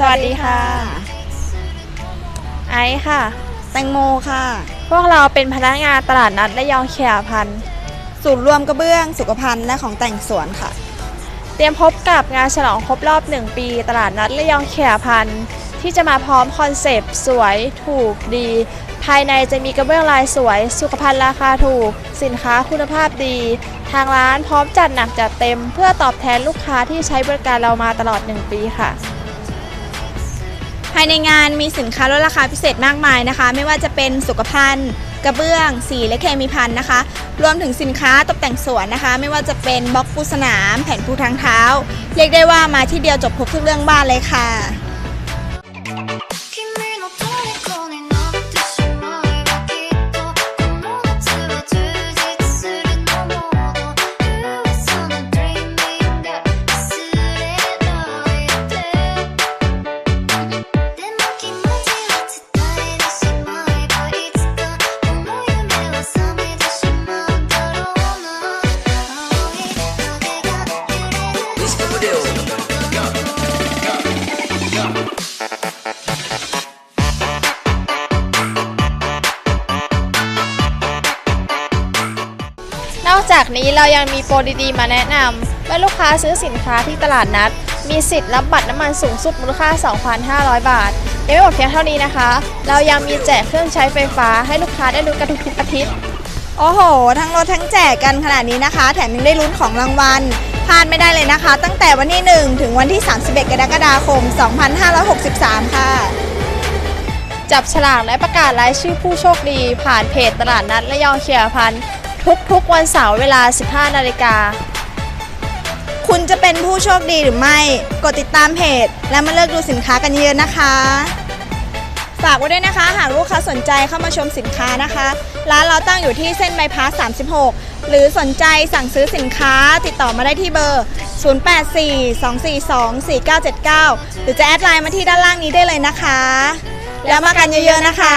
สวัสดีค่ะ ไอซ์ค่ะ แตงโมค่ะ พวกเราเป็นพนักงานตลาดนัดและยองเขียพันธ์ศูนย์รวมกระเบื้องสุขภัณฑ์และของแต่งสวนค่ะ เตรียมพบกับงานฉลองครบรอบ 1 ปี ตลาดนัดและยองเขียพันธ์ที่จะมาพร้อมคอนเซปต์ สวยถูกดี ภายในจะมีกระเบื้องลายสวย สุขภัณฑ์ราคาถูก สินค้าคุณภาพดี ทางร้านพร้อมจัดหนักจัดเต็ม เพื่อตอบแทนลูกค้าที่ใช้บริการเรามาตลอด 1 ปีค่ะภายในงานมีสินค้าลดราคาพิเศษมากมายนะคะ ไม่ว่าจะเป็นสุขภัณฑ์ กระเบื้อง สีและเคมีภัณฑ์นะคะ รวมถึงสินค้าตกแต่งสวนนะคะ ไม่ว่าจะเป็นบล็อกฟูสนาม แผ่นปูทางเท้า เรียกได้ว่ามาที่เดียวจบครบทุกเรื่องบ้านเลยค่ะ จากนี้เรายังมีโปรดีๆ มาแนะนำเมื่อลูกค้าซื้อสินค้าที่ตลาดนัด มีสิทธิ์รับบัตรน้ำมันสูงสุดมูลค่า 2,500 บาทยังไม่หมดเพียงเท่านี้นะคะ เรายังมีแจกเครื่องใช้ไฟฟ้าให้ลูกค้าได้ลุ้นกันทุกๆอาทิตย์ โอ้โห ทั้งรถทั้งแจกกันขนาดนี้นะคะ แถมยังได้ลุ้นของรางวัลพลาดไม่ได้เลยนะคะ ตั้งแต่วันที่ 1 ถึงวันที่ 31 กรกฎาคม 2563 ค่ะ จับฉลากและประกาศรายชื่อผู้โชคดี ผ่านเพจตลาดนัดและยองเชียร์พันธ์ ทุกๆวันเสาร์เวลา 15 นาฬิกา คุณจะเป็นผู้โชคดีหรือไม่ กดติดตามเพจ และมาเลือกดูสินค้ากันเยอะๆนะคะ ฝากไว้ด้วยนะคะ หากลูกค้าสนใจเข้ามาชมสินค้านะคะ ร้านเราตั้งอยู่ที่เส้นใบพาส36 หรือสนใจสั่งซื้อสินค้าติดต่อมาได้ที่เบอร์ 0842424979 หรือจะแอดไลน์มาที่ด้านล่างนี้ได้เลยนะคะ แล้วมากันเยอะๆนะคะ